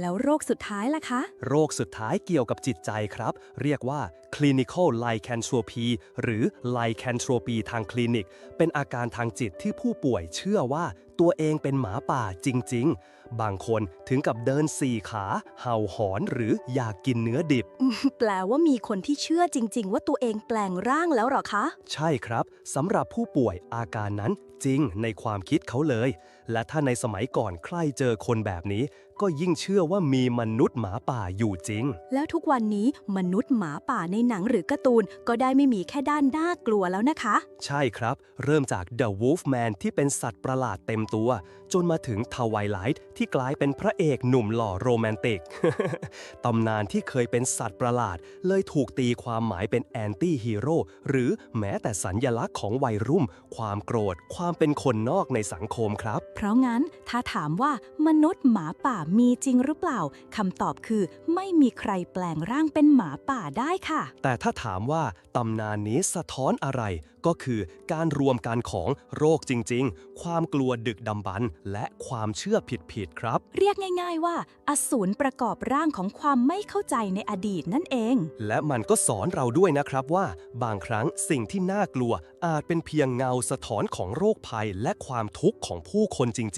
แล้วโรคสุดท้ายล่ะคะ โรคสุดท้ายเกี่ยวกับจิตใจครับ เรียกว่า clinical lycanthropy หรือ lycanthropy ทางคลินิก เป็นอาการทางจิตที่ผู้ป่วยเชื่อว่าตัวเองเป็นหมาป่าจริง ๆ บางคนถึงกับเดินสี่ขา เห่าหอนหรืออยากกินเนื้อดิบ แปลว่ามีคนที่เชื่อจริง ๆ ว่าตัวเองแปลงร่างแล้วเหรอคะ ใช่ครับสำหรับผู้ป่วยอาการนั้นจริงในความคิดเขาเลย และถ้าในสมัยก่อนใครเจอคนแบบนี้ ก็ยิ่งเชื่อว่ามีมนุษย์หมาป่าอยู่จริง แล้วทุกวันนี้มนุษย์หมาป่าในหนังหรือการ์ตูนก็ได้ไม่มีแค่ด้านน่ากลัวแล้วนะคะ ใช่ครับ เริ่มจาก The Wolfman ที่เป็นสัตว์ประหลาดเต็มตัว จนมาถึงทวายไลท์ที่กลายเป็นพระเอกหนุ่มหล่อโรแมนติก ตำนานที่เคยเป็นสัตว์ประหลาด เลยถูกตีความหมายเป็นแอนตี้ฮีโร่หรือแม้แต่สัญญลักษณ์ของวัยรุ่มความโกรธ ความเป็นคนนอกในสังคมครับ เพราะงั้นถ้าถามว่ามนุษย์หมาป่ามีจริงหรือเปล่าคำตอบคือไม่มีใครแปลงร่างเป็นหมาป่าได้ค่ะแต่ถ้าถามว่าตำนานนี้สะท้อนอะไร ก็คือการรวมกันของโรคจริงๆ ความกลัวดึกดำบรรพ์และความเชื่อผิดๆครับ เรียกง่าย ๆ ว่า อสูรประกอบร่างของความไม่เข้าใจในอดีตนั่นเอง และมันก็สอนเราด้วยนะครับว่า บางครั้งสิ่งที่น่ากลัวอาจเป็นเพียงเงาสะท้อนของโรคภัยและความทุกข์ของผู้คนจริงๆ